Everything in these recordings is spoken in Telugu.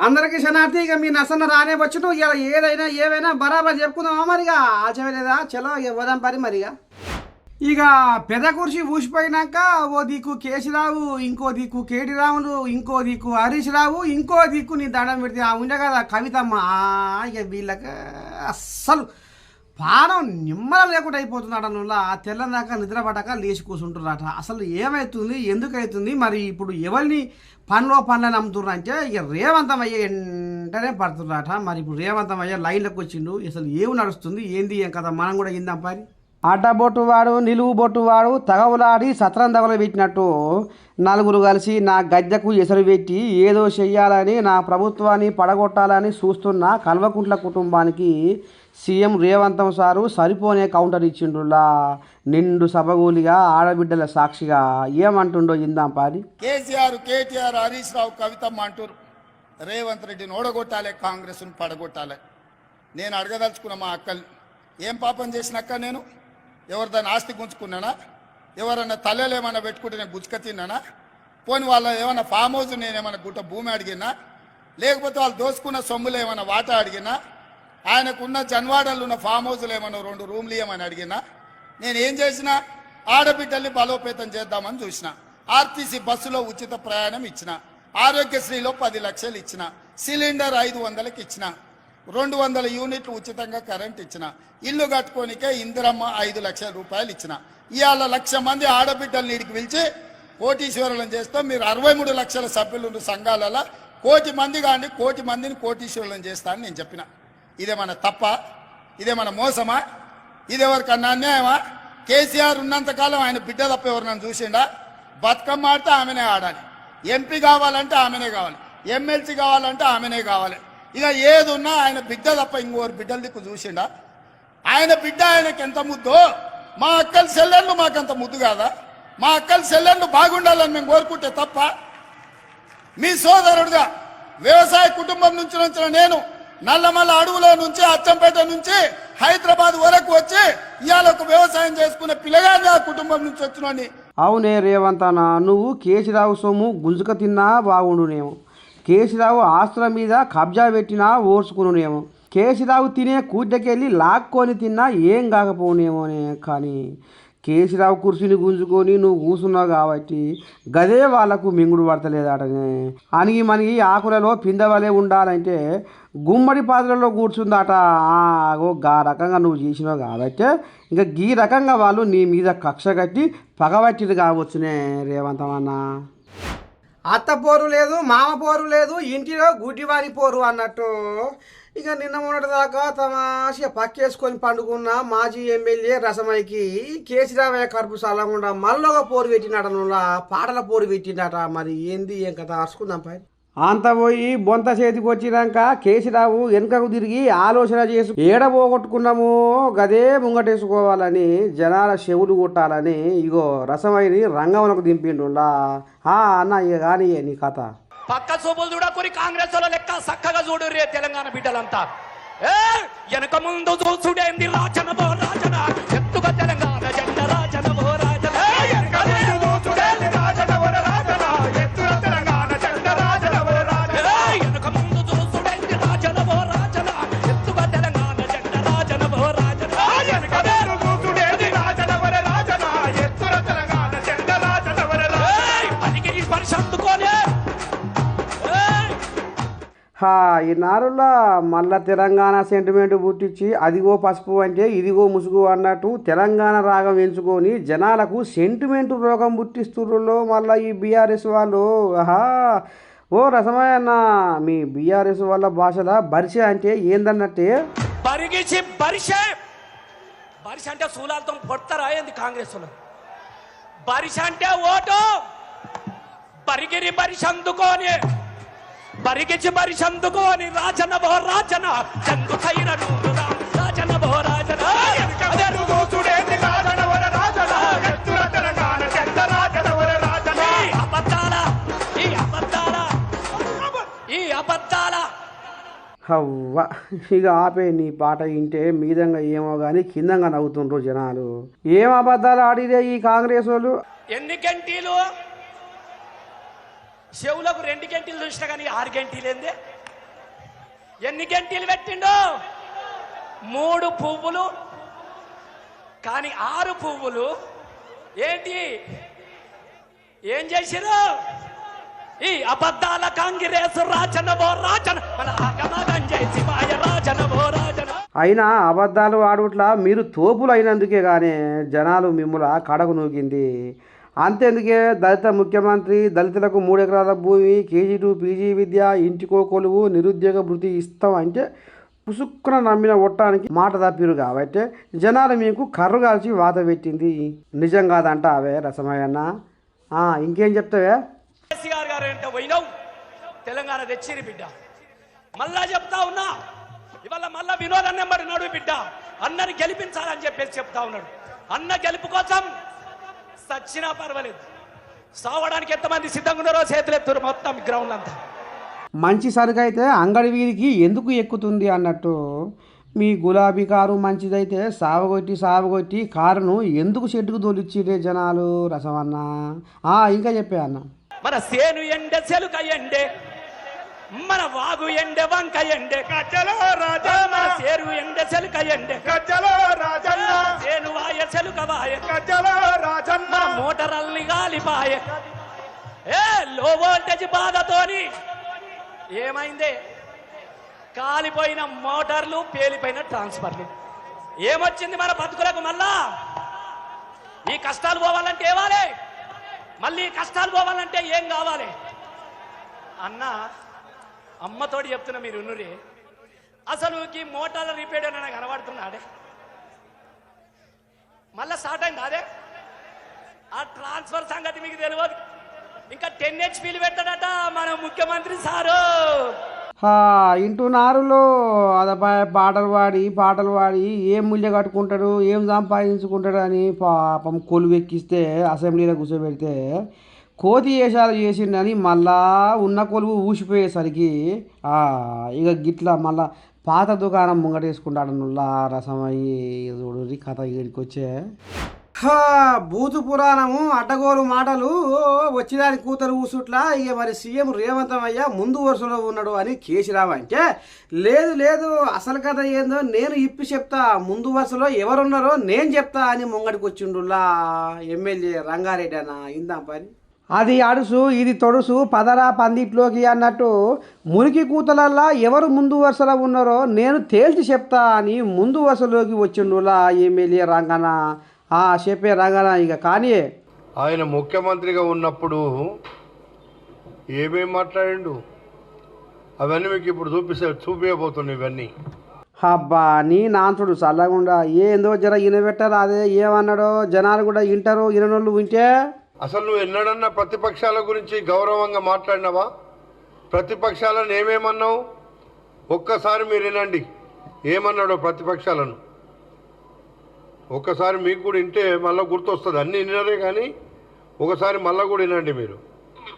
అందరికి శనార్థి ఇక మీ నసన రానే వచ్చును. ఇలా ఏదైనా ఏవైనా బరాబర్ చెప్పుకుందామా మరిగా? ఆచవలేదా చలో ఇక పోదాం పరి మరిగా. ఇక పెద్ద కుర్చీ ఊసిపోయినాక ఓ దిక్కు కేశిరావు ఇంకో దిక్కు కేటిరావులు ఇంకో దిక్కు హరీష్ రావు ఇంకో దిక్కు నీ దండం పెడితే ఆ ఉండే కదా కవితమ్మ. ఆ, ఇక వీళ్ళకి అస్సలు పానం నిమ్మల లేకుండా అయిపోతున్నాడు నువ్వు ఆ తెల్లందాక నిద్ర పడక లేచి కూర్చుంటున్నారట అసలు ఏమవుతుంది ఎందుకవుతుంది మరి ఇప్పుడు ఎవరిని పనిలో పనులని అమ్ముతున్నారు అంటే ఇక రేవంతం అయ్యే వెంటనే పడుతున్నారట మరి ఇప్పుడు రేవంతం అయ్యే లైన్లోకి వచ్చిండు. అసలు ఏమి నడుస్తుంది? ఏంది? ఏం కదా మనం కూడా ఇందాం పని అడ్డబొట్టు వాడు నిలువుబొట్టు వాడు తగవులాడి సత్రం తగలు పెట్టినట్టు నలుగురు కలిసి నా గద్దెకు ఎసరు పెట్టి ఏదో చెయ్యాలని నా ప్రభుత్వాన్ని పడగొట్టాలని చూస్తున్న కల్వకుంట్ల కుటుంబానికి సీఎం రేవంతం సారు సరిపోనే కౌంటర్ ఇచ్చిండులా. నిండు సభగూలిగా ఆడబిడ్డల సాక్షిగా ఏమంటుండో ఇందాం పారి. కేసీఆర్ కేటీఆర్ హరీష్ రావు కవితమ్మ అంటారు రేవంత్ రెడ్డిని ఓడగొట్టాలి కాంగ్రెస్ను పడగొట్టాలి. నేను అడగదలుచుకున్న మా అక్కల్ని. ఏం పాపం చేసిన అక్క నేను? ఎవరిదాన్ని ఆస్తి గుంజుకున్నానా? ఎవరన్నా తల్లెలు ఏమైనా పెట్టుకుంటే నేను గుచ్చుక తిన్నానా? పోని వాళ్ళ ఏమైనా ఫామ్ హౌస్ నేను ఏమైనా గుట్ట భూమి అడిగినా? లేకపోతే వాళ్ళు దోసుకున్న సొమ్ములు ఏమైనా వాటా అడిగినా? ఆయనకున్న జన్వాడలు ఉన్న ఫామ్ హౌస్లు ఏమైనా రెండు రూమ్లు ఏమని అడిగినా? నేను ఏం చేసినా? ఆడబిడ్డల్ని బలోపేతం చేద్దామని చూసిన. ఆర్టీసీ బస్సులో ఉచిత ప్రయాణం ఇచ్చిన. ఆరోగ్యశ్రీలో పది లక్షలు ఇచ్చిన. సిలిండర్ ఐదు వందలకి ఇచ్చిన. రెండు వందల యూనిట్లు ఉచితంగా కరెంట్ ఇచ్చిన. ఇల్లు కట్టుకోనికే ఇందిరమ్మ ఐదు లక్షల రూపాయలు ఇచ్చిన. ఇవాళ లక్ష మంది ఆడబిడ్డల్ని ఇడికి పిలిచి కోటీశ్వరులను చేస్తాం మీరు అరవై మూడు లక్షల సభ్యులు ఉన్న సంఘాలలో. కోటి మంది కానీ కోటి మందిని కోటీశ్వరులను చేస్తా అని నేను చెప్పిన. ఇదేమన్నా తప్ప ఇదేమన్నా మోసమా ఇదెవరికన్నా అన్యాయమా? కేసీఆర్ ఉన్నంతకాలం ఆయన బిడ్డ తప్ప ఎవరినన్ను చూసిండా? బతుకమ్మ ఆడితే ఆమెనే ఆడాలి. ఎంపీ కావాలంటే ఆమెనే కావాలి. ఎమ్మెల్సీ కావాలంటే ఆమెనే కావాలి. ఇక ఏది ఉన్నా ఆయన బిడ్డ తప్ప ఇంకోరు బిడ్డల దిక్కు చూసిండా? ఆయన బిడ్డ ఆయనకి ఎంత ముద్దో? మా అక్కల సెల్లెళ్ళు మాకంత ముద్దు కాదా? మా అక్కల సెల్లెళ్ళు బాగుండాలని మేము కోరుకుంటే తప్ప మీ సోదరుడుగా వ్యవసాయ కుటుంబం నుంచి వచ్చిన నేను నల్లమల్ల అడవులో నుంచి అచ్చంపేట నుంచి హైదరాబాద్ వరకు వచ్చి ఇవాళ ఒక వ్యవసాయం చేసుకునే పిల్లగాని ఆ కుటుంబం నుంచి వచ్చినని అవునే రేవంతన నువ్వు కేసీరావు సొమ్ము గుంజుక తిన్నా బాగుండునేమో. కేసీరావు ఆస్తుల మీద కబ్జా పెట్టినా ఓర్చుకునేమో కేసీరావు తినే కూర్చకెళ్ళి లాక్కొని తిన్నా ఏం కాకపోనేమోనే కానీ కేసీరావు కుర్చీని గుంజుకొని నువ్వు కూర్చున్నావు కాబట్టి గదే వాళ్ళకు మింగుడు పడతలేదాటనే. అనిగి మనకి ఆకులలో పిందవలే ఉండాలంటే గుమ్మడి పాత్రలో కూర్చుందట. ఆగో అగో గా రకంగా నువ్వు చేసినావు కాబట్టి ఇంకా ఈ రకంగా వాళ్ళు నీ మీద కక్ష కట్టి పగబట్టిరు కావచ్చునే రేవంతమన్నా. అత్త పోరు లేదు మామ పోరు లేదు ఇంటిలో గుడ్డివారి పోరు అన్నట్టు. ఇక నిన్న మొన్నటి దాకా పక్కేసుకొని పండుకున్న మాజీ ఎమ్మెల్యే రసమైకి కేసీరావయ్య కడుపు ఉండ మళ్ళొక పోరు పెట్టినట పాటల పోరు పెట్టినట మరి ఏంది ఏం కథ? అరుచుకుందాం పై అంత పోయి బొంత చేతికి వచ్చినాక కేసీరావు వెనుకకు తిరిగి ఆలోచన చేసి ఏడ పోగొట్టుకున్నాము గదే ముంగటేసుకోవాలని జనాల చెవులు కొట్టాలని ఇగో రసమైన రంగంలోకి దింపిండులా ఆ అన్న ఇక కానీ నీ కథ. పక్క చూపులు చూడకొని కాంగ్రెస్ లెక్క చక్కగా చూడు రే తెలంగాణ బిడ్డలంతా. ఏ వెనక ముందు చూసుడేంది రాజన రాజన? ఎత్తుగా తెలంగాణ జెండ రాజన? ఈ నారులా మళ్ళా తెలంగాణ సెంటిమెంట్ పుట్టించి అదిగో పసుపు అంటే ఇదిగో ముసుగు అన్నట్టు తెలంగాణ రాగం ఎంచుకొని జనాలకు సెంటిమెంట్ రోగం పుట్టిస్తుర్రులో మళ్ళీ ఈ బీఆర్ఎస్ వాళ్ళు. ఆహా! ఓ రసమయన్న మీ బీఆర్ఎస్ వాళ్ళ భాషల బరిష అంటే ఏందన్నట్టే? బరిగిచి బరిష బరిష అంటే శూలాలతో పొడతారా ఏంది కాంగ్రెస్ బరిష అంటే ఓటు! బరిగిరి బరిష అందుకోని బరిగిచి బరిష అందుకోని రాజన బో రాజన చందు రాజన బో రాజన హవ్వ. ఇక ఆపే నీ పాట వింటే మీదంగా ఏమో కానీ కిందంగా నవ్వుతుండ్రు జనాలు. ఏం అబద్ధాలు ఆడిదే ఈ కాంగ్రెస్ వాళ్ళు? ఎన్ని గంటీలు? చెవులకు రెండు గంటలు చూసినా కానీ ఆరు గంటలేందే ఎన్ని గంటలు పెట్టిండో? మూడు పువ్వులు. కానీ ఆరు పువ్వులు. ఏంటి? ఏం చేసిరు ఈ అబద్ధాల కాంగ్రెస్ రాజన ఓ రాజన చేసి రాజన రాజన అయినా అబద్ధాలు ఆడుట్లా మీరు తోపులు అయినందుకే కానీ జనాలు మిమ్మల కడకు నూకింది. అంతేందుకే దళిత ముఖ్యమంత్రి దళితులకు మూడు ఎకరాల భూమి కేజీ టూ పీజీ విద్య ఇంటికో కొలువు నిరుద్యోగ భృతి ఇస్తాం అంటే పుసుక్కున నమ్మిన ఒట్టానికి మాట తప్పిరు కాబట్టి జనాలు మీకు కర్రు కాల్చి వాత పెట్టింది. నిజం కాదంట అవే రసమయ్యన్న. ఇంకేం చెప్తావే? కేసీఆర్ గారు అంటే పోయినావు. తెలంగాణ తెచ్చిరి బిడ్డ. మళ్ళా చెప్తా ఉన్నా. ఇవాళ మళ్ళా వినోదం నెంబర్ నడు బిడ్డ. అన్నని గెలిపించాలని చెప్పేసి చెప్తా ఉన్నాడు. అన్న గెలుపు కోసం సచ్చినా పర్వాలేదు. సావడానికి ఎంతమంది సిద్ధంగా ఉన్నారో చేతులు ఎత్తురు మొత్తం గ్రౌండ్ అంతా. మంచి సరుకు అయితే అంగడి వీధికి ఎందుకు ఎక్కుతుంది అన్నట్టు మీ గులాబీ కారు మంచిదైతే సావగొట్టి సావగొట్టి కారును ఎందుకు షెడ్డుకు తోలిచ్చిరే జనాలు రసమన్న? ఆ, ఇంకా చెప్పే అన్న. మన సేను ఎండే సెలుక ఎండే. మన వాగు ఎండే వంక ఎండే. గజ్జలో రాజన్న. మన సేరు ఎండే సెలుక ఎండే. గజ్జలో రాజన్న. సేను వాయ సెలుక వాయ. రాజన్న. మన మోటార్ల్ని గాలిపాయే ఏ లో వోల్టేజ్ బాధతోని. ఏమైంది? కాలిపోయిన మోటార్లు పేలిపోయిన ట్రాన్స్ఫర్లు. ఏమొచ్చింది మన బతుకులకు మళ్ళా? ఈ కష్టాలు పోవాలంటే ఏవాలి మళ్ళీ కష్టాలు పోవాలంటే ఏం కావాలి? అన్న అమ్మతోటి చెప్తున్నా మీరు ఉన్నరే. అసలు ఈ మోటార్ల రిపేర్ అని నాకు కనబడుతున్నాడే? మళ్ళా స్టార్ట్ అయింది అదే? ఆ ట్రాన్స్ఫర్ సంగతి మీకు తెలియదు. ఇంకా టెన్ హెచ్పీలు పెట్టడట మన ముఖ్యమంత్రి సారు. ఇంటున్నారులో అదపై పాటలు పాడి పాటలు పాడి ఏం ముల్య కట్టుకుంటాడు ఏం సంపాదించుకుంటాడు అని పాపం కొలువెక్కిస్తే అసెంబ్లీలో కూర్చోబెడితే కోతి వేషాలు చేసిండని మళ్ళా ఉన్న కొలువు ఊసిపోయేసరికి ఇక గిట్లా మళ్ళా పాత దుకాణం ముంగటేసుకుంటాడు నుల్లా రసమయ్యి చూడు కథ ఇక్కడికి వచ్చే. హా, పురాణము అడ్డగోలు మాటలు వచ్చేదాని కూతురు ఊసుట్లా ఇక మరి సీఎం రేవంతమయ్య ముందు వరుసలో ఉన్నాడు అని కేసీరావు అంటే లేదు లేదు అసలు కథ ఏందో నేను ఇప్పి చెప్తా ముందు వరుసలో ఎవరున్నారో నేను చెప్తా అని ముంగడికి వచ్చిండులా ఎమ్మెల్యే రంగారెడ్డి అన్న ఇందాం పని. అది అడుసు ఇది తొడుసు పదరా పందిట్లోకి అన్నట్టు మురికి కూతలల్లా ఎవరు ముందు వరుసలో ఉన్నారో నేను తేల్చి చెప్తా అని ముందు వరుసలోకి వచ్చిండులా ఎమ్మెల్యే రంగన. ఆ చెప్పే రంగన ఇక. కానీ ఆయన ముఖ్యమంత్రిగా ఉన్నప్పుడు ఏమేం మాట్లాడిండు? అవన్నీ మీకు ఇప్పుడు చూపిస్తే చూపించబోతున్నాయి ఇవన్నీ. అబ్బా నీ నాంతుడు చల్లగుండా. ఏందో జర ఇనబెట్టారు అదే ఏమన్నాడో? జనాలు కూడా వింటారు ఇననోళ్ళు వింటే అసలు నువ్వు ఎన్నడన్నా ప్రతిపక్షాల గురించి గౌరవంగా మాట్లాడినావా? ప్రతిపక్షాలను ఏమేమన్నావు? ఒక్కసారి మీరు వినండి. ఏమన్నాడో ప్రతిపక్షాలను? ఒక్కసారి మీకు కూడా వింటే మళ్ళీ గుర్తొస్తుంది. అన్ని వినరే కానీ ఒకసారి మళ్ళీ కూడా వినండి మీరు. మీరు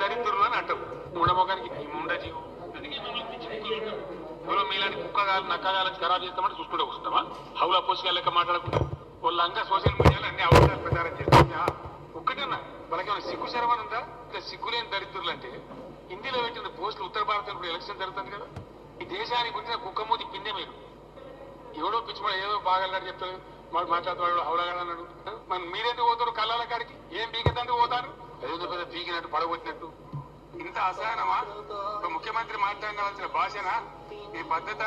దరిద్రులు అని అంటారు బొంద ఉండ జీవం? ఎవరో మీలాంటి కుక్కగాలు నక్కగాలు వచ్చి ఖరాబ్ చేస్తామంటే చూసుకుంటే వస్తామా హౌల పోసిగా లెక్క మాట్లాడకుండా వాళ్ళంగా సోషల్ మీడియాలో అన్ని అవసరాలు ప్రచారం చేస్తాం ఒక్కటన్నా వాళ్ళకేమైనా సిగ్గు శరమని ఉందా? ఇట్లా సిగ్గులేని దరిద్రులు అంటే హిందీలో పెట్టిన పోస్టులు ఉత్తర భారతంలో ఇప్పుడు ఎలక్షన్ జరుగుతుంది కదా? ఈ దేశానికి పుట్టిన కుక్కమూతి పిందే మీరు ఎవడో పిచ్చిమడ ఏదో బాగా చెప్తాడు. వాడు మాట్లాడుతున్నాడు హౌలగాడు అన్నాడు. మరి మీరెందుకు పోతారు కళ్ళాల కాడికి? ఏం పీకెత్తందుకు పోతారు? ఏదో పెద్ద పీకినట్టు పడగొట్టినట్టు. ఇంత అసహనమా? ముఖ్యమంత్రి మాట్లాడాల్సిన భాషనా? ఈ పద్ధత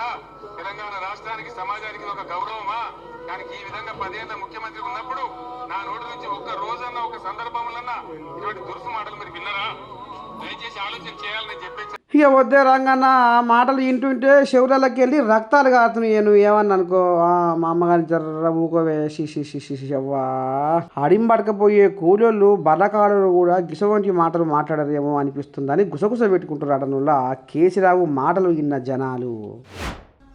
తెలంగాణ రాష్ట్రానికి సమాజానికి ఒక గౌరవమా? దానికి ఈ విధంగా పదేళ్ళ ముఖ్యమంత్రి ఉన్నప్పుడు నా నోటి నుంచి ఒక్క రోజన్నా ఒక సందర్భంలోన్నా ఇటువంటి దురుసు మాటలు మీరు విన్నారా? దయచేసి ఆలోచన చేయాలని చెప్పేసి ఇక వద్దే రంగన్న ఆ మాటలు వింటుంటే శివులకి వెళ్ళి రక్తాలు కారుతున్నాయి. నువ్వు ఏమన్నా అనుకో. మా అమ్మగారిని జర్ర ఊకోవే. షిషి అడింబడకపోయే కూలోళ్ళు బర్రకాడు కూడా గిసవంటి మాటలు మాట్లాడరేమో అనిపిస్తుందని గుసగుస పెట్టుకుంటున్నారు నువ్వు కేసీరావు మాటలు విన్న జనాలు.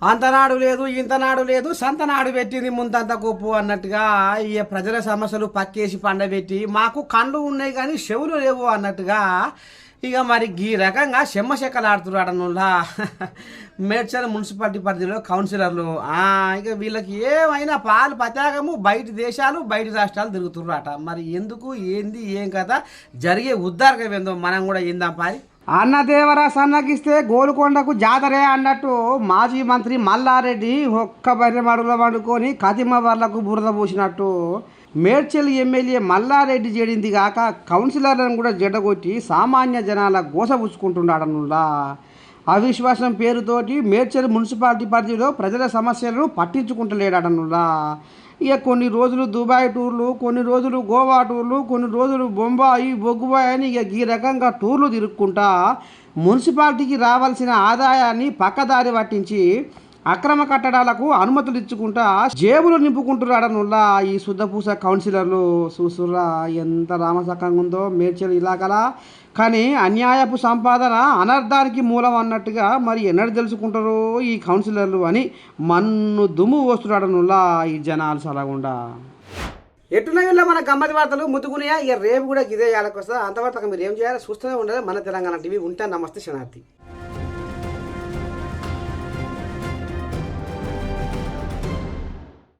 అంతనాడు లేదు ఇంతనాడు లేదు సంతనాడు పెట్టింది ముందంత గొప్పు అన్నట్టుగా ఈ ప్రజల సమస్యలు పక్కేసి పండబెట్టి మాకు కళ్ళు ఉన్నాయి కానీ చెవులు లేవు అన్నట్టుగా ఇక మరి ఈ రకంగా చెమ్మ చెక్కలు మేడ్చల్ మున్సిపాలిటీ పరిధిలో కౌన్సిలర్లు. ఇక వీళ్ళకి ఏమైనా పాలు పతాకము బయట దేశాలు బయట రాష్ట్రాలు తిరుగుతున్నారట. మరి ఎందుకు ఏంది ఏం కథ? జరిగే ఉద్దారకం ఏందో మనం కూడా ఏందాం పారి. అన్నదేవరా సన్నగిస్తే గోలుకొండకు జాతరే అన్నట్టు మాజీ మంత్రి మల్లారెడ్డి ఒక్క బర్రె మడుగులో పండుకొని కతిమ వర్లకు బురద పూసినట్టు. మేడ్చల్ ఎమ్మెల్యే మల్లారెడ్డి చేడింది కాక కౌన్సిలర్లను కూడా జడగొట్టి సామాన్య జనాల గోసపుచ్చుకుంటున్నాడనులా అవిశ్వాసం పేరుతోటి మేడ్చల్ మున్సిపాలిటీ పరిధిలో ప్రజల సమస్యలను పట్టించుకుంటలేడనులా ఇక కొన్ని రోజులు దుబాయ్ టూర్లు కొన్ని రోజులు గోవా టూర్లు కొన్ని రోజులు బొంబాయి బొగ్గుబాయి అని ఇక ఈ రకంగా టూర్లు తిరుక్కుంటా మున్సిపాలిటీకి రావాల్సిన ఆదాయాన్ని పక్కదారి పట్టించి అక్రమ కట్టడాలకు అనుమతులు ఇచ్చుకుంటా జేబులు నింపుకుంటున్నాడనుల్లా ఈ శుద్ధపూస కౌన్సిలర్లు చూసుర్రా ఎంత రామసకంగా ఉందో మేడ్చల్ ఇలాగలా. కానీ అన్యాయపు సంపాదన అనర్థానికి మూలం అన్నట్టుగా మరి ఎన్నడు తెలుసుకుంటారో ఈ కౌన్సిలర్లు అని మన్ను దుమ్ము వస్తున్నాడనుల్లా ఈ జనాలు సలగుండా. ఎట్టునయ్యలో మన గమ్మతి వార్తలు ముద్దుకున్నాయా ఇక రేపు కూడా ఇదే ఇవ్వాలకొస్తా అంతవరకు మీరు ఏం చేయాలి? చూస్తూనే ఉండదు మన తెలంగాణ టీవీ ఉంటాను నమస్తే శనార్థి